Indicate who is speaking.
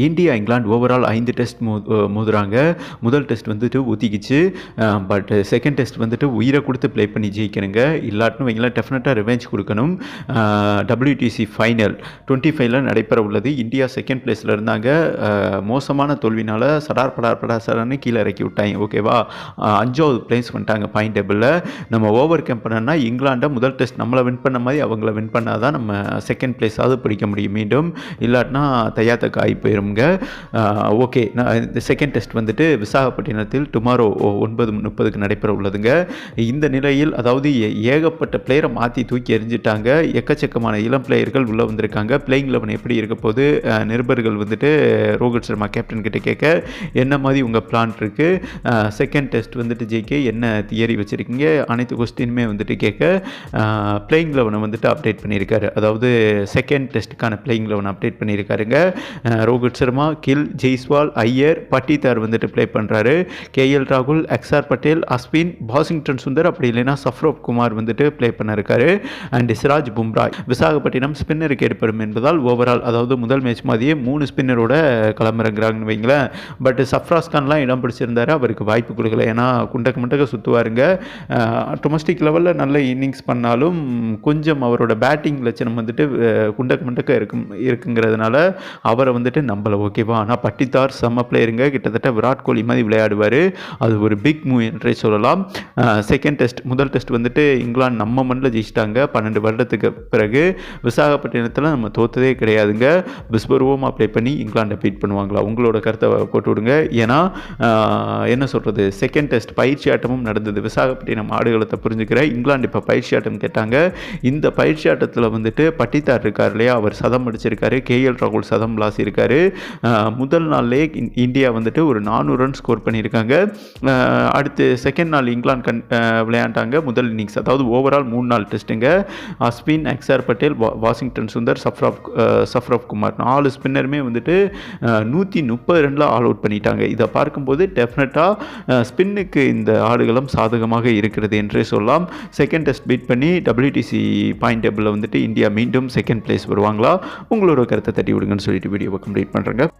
Speaker 1: India England overall ஐந்து test மோ மோதுறாங்க. முதல் டெஸ்ட் வந்துட்டு ஒத்திக்கிச்சு பட் செகண்ட் டெஸ்ட் வந்துட்டு உயிரை கொடுத்து ப்ளே பண்ணி ஜெயிக்கணுங்க. இல்லாட்டினும் இங்கிலாந்து டெஃபினட்டாக ரிவெஞ்ச் கொடுக்கணும். டபிள்யூடிசி ஃபைனல் டுவெண்ட்டி ஃபைவ்ல நடைபெற உள்ளது. இந்தியா செகண்ட் பிளேஸில் இருந்தாங்க. மோசமான தோல்வினால் சடார் படார் படார் சடார்னு கீழே இறக்கி விட்டாங்க. ஓகேவா அஞ்சாவது பிளேஸ் வந்துட்டாங்க பாயிண்ட் டேபிளில் நம்ம ஓவர் கேம் பண்ணனா இங்கிலாண்டை முதல் டெஸ்ட் நம்மளை வின் பண்ண மாதிரி அவங்கள வின் பண்ணால் தான் நம்ம செகண்ட் பிளேஸாவது பிடிக்க முடியும் மீண்டும். இல்லாட்டினா தையாத்த காய் போயிருங்க ஓகே. நான் இந்த செகண்ட் டெஸ்ட் வந்துட்டு விசாகப்பட்டினத்தில் டுமாரோ ஒன்பது முப்பதுக்கு நடைபெற உள்ளதுங்க. இந்த நிலையில் அதாவது ஏகப்பட்ட பிளேயரை மாற்றி தூக்கி எறிஞ்சிட்டாங்க. எக்கச்சக்கமான இளம் பிளேயர்கள் உள்ளே வந்திருக்காங்க. பிளேயிங் லெவன் எப்படி இருக்க போது நிருபர்கள் வந்துட்டு ரோஹித் சர்மா கேப்டன் கிட்ட கேட்க என்ன மாதிரி உங்கள் பிளான் இருக்குது செகண்ட் டெஸ்ட் வந்துட்டு ஜெயிக்க என்ன தியரி வச்சுருக்கீங்க? அனைத்து கொஸ்டினுமே வந்துட்டு கேட்க பிளேயிங் லெவனை வந்துட்டு அப்டேட் பண்ணியிருக்காரு. அதாவது செகண்ட் டெஸ்ட்டுக்கான பிளேயிங் லெவன் அப்டேட் பண்ணியிருக்காருங்க. ரோஹித் ரோஹித் சர்மா கில் ஜெய்ஸ்வால் ஐயர் பட்டிதார் வந்துட்டு ப்ளே பண்ணுறாரு கேஎல் ராகுல் எக்ஸ்ஆர் பட்டேல் அஸ்வின் பாசிங்டன் சுந்தர் அப்படி இல்லைன்னா சஃப்ரோப் குமார் வந்துட்டு ப்ளே பண்ணிருக்காரு. அண்ட் சிராஜ் பும்ரா விசாகப்பட்டினம் ஸ்பின்னருக்கு ஏற்படும் என்பதால் ஓவரால் அதாவது முதல் மேட்ச் மாதிரியே மூணு ஸ்பின்னரோட களமிறங்குறாங்கன்னு வைங்களேன். பட் சஃப்ராஸ் கான்லாம் இடம் பிடிச்சிருந்தார். அவருக்கு வாய்ப்பு கொடுக்கல. ஏன்னா குண்டக்கு முண்டக்க சுற்றுவாருங்க டொமஸ்டிக் லெவலில் நல்ல இன்னிங்ஸ் பண்ணாலும் கொஞ்சம் அவரோட பேட்டிங் லட்சணம் வந்துட்டு குண்டக்கு முண்டக்க இருக்கும் இருக்குங்கிறதுனால அவரை வந்துட்டு நம்பலை ஓகேவா ஆனால் பட்டித்தார் செம்ம பிளேயருங்க கிட்டத்தட்ட விராட் கோலி மாதிரி விளையாடுவார். அது ஒரு பிக் மூவ் என்றே சொல்லலாம். செகண்ட் டெஸ்ட் முதல் டெஸ்ட் வந்துட்டு இங்கிலாந்து நம்ம மண்ணில் ஜெயிச்சிட்டாங்க. பன்னெண்டு வருடத்துக்கு பிறகு விசாகப்பட்டினத்தில் நம்ம தோத்ததே கிடையாதுங்க. விஸ்வரூபமாக ப்ளே பண்ணி இங்கிலாண்டை பீட் பண்ணுவாங்களா? உங்களோட கருத்தை போட்டு விடுங்க. ஏன்னா என்ன சொல்கிறது செகண்ட் டெஸ்ட் பயிற்சி ஆட்டமும் நடந்தது. விசாகப்பட்டினம் ஆடுகளத்தை புரிஞ்சுக்கிற இங்கிலாந்து இப்போ பயிற்சி ஆட்டம் கேட்டாங்க. இந்த பயிற்சி ஆட்டத்தில் வந்துட்டு பட்டித்தார் இருக்கார் இல்லையா? அவர் சதம் அடிச்சிருக்காரு. கேஎல் ராகுல் சதம் விளாசியிருக்காரு முதல் நாள்லேயே இந்- இந்தியா வந்துட்டு ஒரு நானூறு ரன் ஸ்கோர் பண்ணியிருக்காங்க. அடுத்து செகண்ட் நாள் இங்கிலாந்து கண் விளையாண்டாங்க. முதல் இன்னிங்ஸ் அதாவது ஓவரால் மூணு நாள் டெஸ்ட்டுங்க அஸ்வின் எக்ஸார் பட்டேல் வா- வாஷிங்டன் சுந்தர் சஃப்ராப் ஆஹ், சஃப்ராப் குமார். நாலு ஸ்பின்னருமே வந்துட்டு நூற்றி முப்பது ரனில் ஆல் அவுட் பண்ணிட்டாங்க. இதை பார்க்கும்போது டெஃபினட்டாக ஸ்பின்னுக்கு இந்த ஆடுகளம் சாதகமாக இருக்கிறது என்றே சொல்லலாம். செகண்ட் டெஸ்ட் பீட் பண்ணி டபிள்யூடிசி பாயிண்ட் டேபிளில் வந்துட்டு இந்தியா மீண்டும் செகண்ட் பிளேஸ் வருவாங்களா? உங்களோட கருத்தை தட்டி விடுங்கன்னு சொல்லிட்டு வீடியோவை கம்ப்ளீட் menrenggap